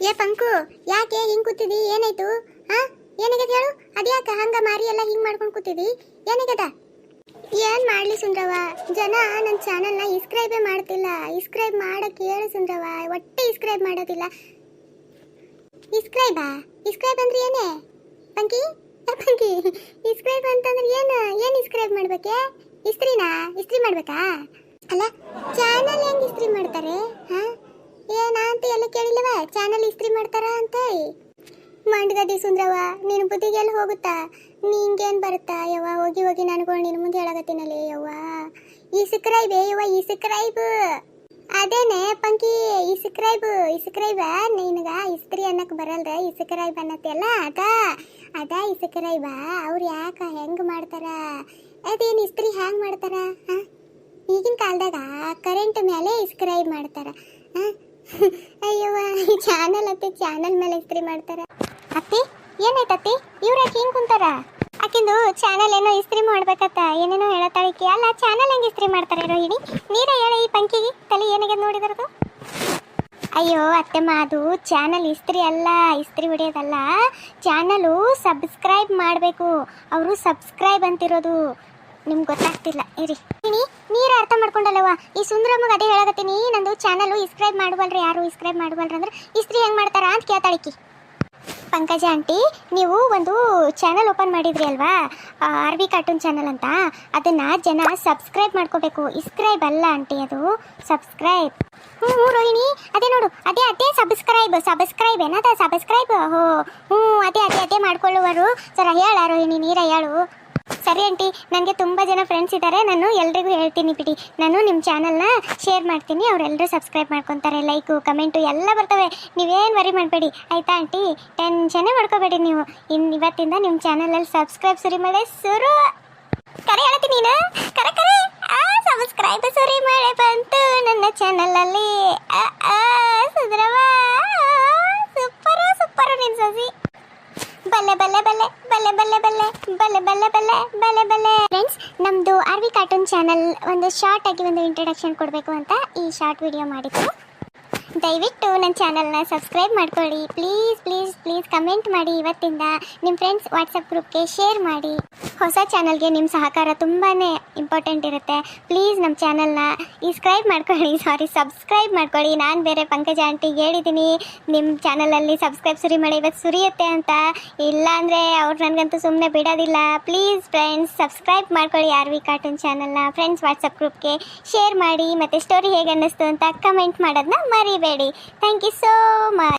ಏ ಪಂಕು, ಯಾಕೆ ಹಿಂಗ್ ಕೂತಿದಿ? ಏನಾಯ್ತು? ಹಾ ಏನಾಗ್ಯದ ಹೇಳು? ಅದ್ಯಾಕ ಹಂಗ ಮಾರಿ ಎಲ್ಲ ಹಿಂಗ್ ಮಾಡ್ಕೊಂಡು ಕೂತಿದಿ? ಏನಾಗ್ಯದ? ಏನ್ ಮಾಡ್ಲಿ ಸುಂದ್ರವ ಜನ ನನ್ನ ಚಾನಲ್ನ ಇಸ್ಕ್ರೈಬೇ ಮಾಡ್ತಿಲ್ಲ. ಇಸ್ಕ್ರೈಬ್ ಮಾಡಕ್ ಹೇಳು ಸುಂದ್ರವ ಒಟ್ಟೆ ಇಸ್ಕ್ರೈಬ್ ಮಾಡೋದಿಲ್ಲ. ಇಸ್ಕ್ರೈಬಾ? ಇಸ್ಕ್ರೈಬ್ ಅಂದ್ರೆ ಏನೇ? ಪಂಕಿ? ಪಂಕಿ, ಇಸ್ಕ್ರೈಬ್ ಅಂತಂದ್ರೆ ಏನು ಏನು ಇಸ್ಕ್ರೈಬ್ ಮಾಡ್ಬೇಕೆ? ಇಸ್ತ್ರಿನಾ? ಇಸ್ತ್ರಿ ಮಾಡ್ಬೇಕಾ? ಅಲ್ಲ, ಚಾನಲ್ ಹೆಂಗ್ ಇಸ್ತ್ರಿ ಮಾಡ್ತಾರೆ? ಹಾ? ಅಂತ ಎಲ್ಲ ಕೇಳಿಲ್ಲವ? ಚಾನಲ್ ಇಸ್ತ್ರಿ ಮಾಡ್ತಾರ ಅಂತ ಮಂಡ್ಗದಿ ಸುಂದ್ರವ ನಿನ್ ಬುದ್ಧಿಗೆಲ್ಲ ಹೋಗುತ್ತಾ? ನಿಂಗೇನ್ ಬರುತ್ತಾ? ಯವ್ವ, ಹೋಗಿ ಹೋಗಿ ನನಗೊಂಡು ನಿನ್ ಮುಂದೆ ಹೇಳಕತ್ತೀನಲ್ಲಿ ಯವ್ವ. ಈ ಸಿಕ್ರೈಬ್ ಯವ್ವ, ಈ ಸಿಕ್ರೈಬ್ ಅದೇನೆ ಪಂಕಿ, ಈ ಸಿಕ್ರೈಬ್ ಈ ಸಿಕ್ರೈಬ ನಿನಗ ಇಸ್ತ್ರಿ ಅನ್ನಕ್ ಬರಲ್ದ? ಸಿಕ್ರೈಬ್ ಅನ್ನತ್ತೆಲ್ಲ? ಅದ ಅದ ಇಸ್ಕ್ರೈಬ ಅವ್ರು ಯಾಕ ಹೆಂಗ್ ಮಾಡ್ತಾರ? ಅದೇನ್ ಇಸ್ತ್ರಿ ಹ್ಯಾಂಗ್ ಮಾಡ್ತಾರ? ಹಾ? ಈಗಿನ ಕಾಲದಾಗ ಕರೆಂಟ್ ಮೇಲೆ ಇಸ್ಕ್ರೈಬ್ ಮಾಡ್ತಾರ. ಆ? ಅಯ್ಯವ್ವ, ಈ ಚಾನಲ್ ಅತ್ತೆ ಚಾನಲ್ ಮೇಲೆ ಇಸ್ತ್ರಿ ಮಾಡ್ತಾರ. ಅತ್ತಿ, ಏನಾಯ್ತು ಅತ್ತಿ? ಇವ್ರ ಯಾಕೆ ಹಿಂಗ್ ಕುಂತಾರ? ಆಕಿಂದು ಚಾನಲ್ ಏನೋ ಇಸ್ತ್ರಿ ಮಾಡ್ಬೇಕತ್ತ, ಏನೇನೋ ಹೇಳತ್ತಾಳಿಕಿ ಅಲ್ಲ ಚಾನಲ್ ಹೆಂಗ್ ಇಸ್ತ್ರಿ ಮಾಡ್ತಾರೆ ರೋಹಿಣಿ? ನೀರ ಹೇಳ ಈ ಪಂಕಿಗೆ. ತಲೆ ಏನಾಗ ನೋಡಿದ್ರದು ಅಯ್ಯೋ, ಅತ್ತೆ ಅದು ಚಾನಲ್ ಇಸ್ತ್ರಿ ಅಲ್ಲ ಇಸ್ತ್ರಿ ಹೊಡಿಯೋದಲ್ಲ. ಚಾನಲು ಸಬ್ಸ್ಕ್ರೈಬ್ ಮಾಡಬೇಕು. ಅವರು ಸಬ್ಸ್ಕ್ರೈಬ್ ಅಂತಿರೋದು. ನಿಮ್ಗೆ ಗೊತ್ತಾಗ್ತಿಲ್ಲ. ಇರಿ. ನೀ ನೀರು ಅರ್ಥ ಮಾಡ್ಕೊಂಡಲ್ಲವ ಈ ಸುಂದರಮ್ಮಗೆ ಅದೇ ಹೇಳಕತ್ತೀನಿ ನಂದು ಚಾನಲ್ ಇಸ್ಕ್ರೈಬ್ ಮಾಡುವಲ್ರಿ, ಯಾರು ಇಸ್ಕ್ರೈಬ್ ಮಾಡುವಲ್ರಿ ಅಂದ್ರೆ ಇಸ್ತ್ರಿ ಹೆಂಗ್ ಮಾಡ್ತಾರ ಅಂತ ಕೇಳ್ತಾಳಿಕಿ ಪಂಕಜ ಆಂಟಿ, ನೀವು ಒಂದು ಚಾನಲ್ ಓಪನ್ ಮಾಡಿದ್ರಿ ಅಲ್ವಾ? ಆರ್ ವಿ ಕಾರ್ಟೂನ್ ಚಾನಲ್ ಅಂತ. ಅದನ್ನ ಜನ ಸಬ್ಸ್ಕ್ರೈಬ್ ಮಾಡ್ಕೋಬೇಕು. ಇಸ್ಕ್ರೈಬ್ ಅಲ್ಲ ಆಂಟಿ ಅದು. ಸಬ್ಸ್ಕ್ರೈಬ್ ಹ್ಞೂ ಹ್ಞೂ ರೋಹಿಣಿ. ಅದೇ ನೋಡು, ಅದೇ ಅದೇ ಸಬ್ಸ್ಕ್ರೈಬ್ ಸಬ್ಸ್ಕ್ರೈಬ್ ಏನದ? ಸಬ್ಸ್ಕ್ರೈಬ್ ಹೋ ಹ್ಞೂ ಅದೇ ಅದೇ ಅದೇ ಮಾಡ್ಕೊಳ್ಳುವರು. ಸರ ಹೇಳ ರೋಹಿಣಿ, ನೀರ ಹೇಳು. ಸರಿ ಆಂಟಿ ನನಗೆ ತುಂಬ ಜನ ಫ್ರೆಂಡ್ಸ್ ಇದ್ದಾರೆ ನಾನು ಎಲ್ರಿಗೂ ಹೇಳ್ತೀನಿ ಬಿಡಿ. ನಾನು ನಿಮ್ಮ ಚಾನಲ್ನ ಶೇರ್ ಮಾಡ್ತೀನಿ ಅವರೆಲ್ಲರೂ ಸಬ್ಸ್ಕ್ರೈಬ್ ಮಾಡ್ಕೊತಾರೆ ಲೈಕು ಕಮೆಂಟು ಎಲ್ಲ ಬರ್ತವೆ. ನೀವೇನು ವರಿ ಮಾಡಬೇಡಿ. ಆಯಿತಾ ಆಂಟಿ? ಟೆನ್ಷನ್ನೇ ಮಾಡ್ಕೋಬೇಡಿ ನೀವು. ಇನ್ನು ಇವತ್ತಿಂದ ನಿಮ್ಮ ಚಾನಲಲ್ಲಿ ಸಬ್ಸ್ಕ್ರೈಬ್ ಸುರಿ ಮಾಡಿ ಸುರು ಕರೆ ಹೇಳ್ತೀನಿ ನೀನು? ಕರೆ ಕರೆ. ಆ ಸಬ್ಸ್ಕ್ರೈಬ್ ಸುರಿ ಮಳೆ ಬಂತು. ನನ್ನ ಚಾನಲಲ್ಲಿ ಆ ಆ ಸುಂದರವ ಸೂಪರು ಸೂಪರು ನಿನ್ ಸಸಿ ಬಲ್ಲೆ ಬಲ್ಲೆ ಬಲ್ಲೆ ಬಲ್ಲೆ ಬಲ್ಲೆ ಬಲ್ಲೆ ಬಲ್ಲೆ ಬಲ್ಲೆ ಬಲ್ಲೆ ಬಲ್ಲೆ ಬಲ್ಲೆ. ಫ್ರೆಂಡ್ಸ್ ನಮ್ದು ಆರ್ ವಿ ಕಾರ್ಟೂನ್ ಚಾನಲ್ ಒಂದು ಶಾರ್ಟ್ ಆಗಿ ಒಂದು ಇಂಟ್ರಡಕ್ಷನ್ ಕೊಡಬೇಕು ಅಂತ ಈ ಶಾರ್ಟ್ ವಿಡಿಯೋ ಮಾಡಿದ್ದು. ದಯವಿಟ್ಟು ನನ್ನ ಚಾನಲ್ನ ಸಬ್ಸ್ಕ್ರೈಬ್ ಮಾಡ್ಕೊಳ್ಳಿ. ಪ್ಲೀಸ್ ಪ್ಲೀಸ್ ಪ್ಲೀಸ್ ಕಮೆಂಟ್ ಮಾಡಿ ಇವತ್ತಿಂದ ನಿಮ್ಮ ಫ್ರೆಂಡ್ಸ್ ವಾಟ್ಸಪ್ ಗ್ರೂಪ್ಗೆ ಶೇರ್ ಮಾಡಿ. ಹೊಸ ಚಾನಲ್ಗೆ ನಿಮ್ಮ ಸಹಕಾರ ತುಂಬಾ ಇಂಪಾರ್ಟೆಂಟ್ ಇರುತ್ತೆ. ಪ್ಲೀಸ್ ನಮ್ಮ ಚಾನಲ್ನ ಇಸ್ಕ್ರೈಬ್ ಮಾಡ್ಕೊಳ್ಳಿ. ಸಾರಿ, ಸಬ್ಸ್ಕ್ರೈಬ್ ಮಾಡ್ಕೊಳ್ಳಿ. ನಾನು ಬೇರೆ ಪಂಕಜ ಆಂಟಿಗೆ ಹೇಳಿದ್ದೀನಿ ನಿಮ್ಮ ಚಾನಲಲ್ಲಿ ಸಬ್ಸ್ಕ್ರೈಬ್ ಸುರಿ ಮಾಡಿ ಇವತ್ತು ಸುರಿಯುತ್ತೆ ಅಂತ. ಇಲ್ಲ ಅಂದರೆ ಅವ್ರು ನನಗಂತೂ ಸುಮ್ಮನೆ ಬಿಡೋದಿಲ್ಲ. ಪ್ಲೀಸ್ ಫ್ರೆಂಡ್ಸ್, ಸಬ್ಸ್ಕ್ರೈಬ್ ಮಾಡ್ಕೊಳ್ಳಿ ಆರ್ ವಿ ಕಾರ್ಟೂನ್ ಚಾನಲ್ನ. ಫ್ರೆಂಡ್ಸ್ ವಾಟ್ಸಪ್ ಗ್ರೂಪ್ಗೆ ಶೇರ್ ಮಾಡಿ. ಮತ್ತು ಸ್ಟೋರಿ ಹೇಗೆ ಅನ್ನಿಸ್ತು ಅಂತ ಕಮೆಂಟ್ ಮಾಡೋದನ್ನ ಮರಿಬೇಡಿ ಥ್ಯಾಂಕ್ ಯು ಸೋ ಮಚ್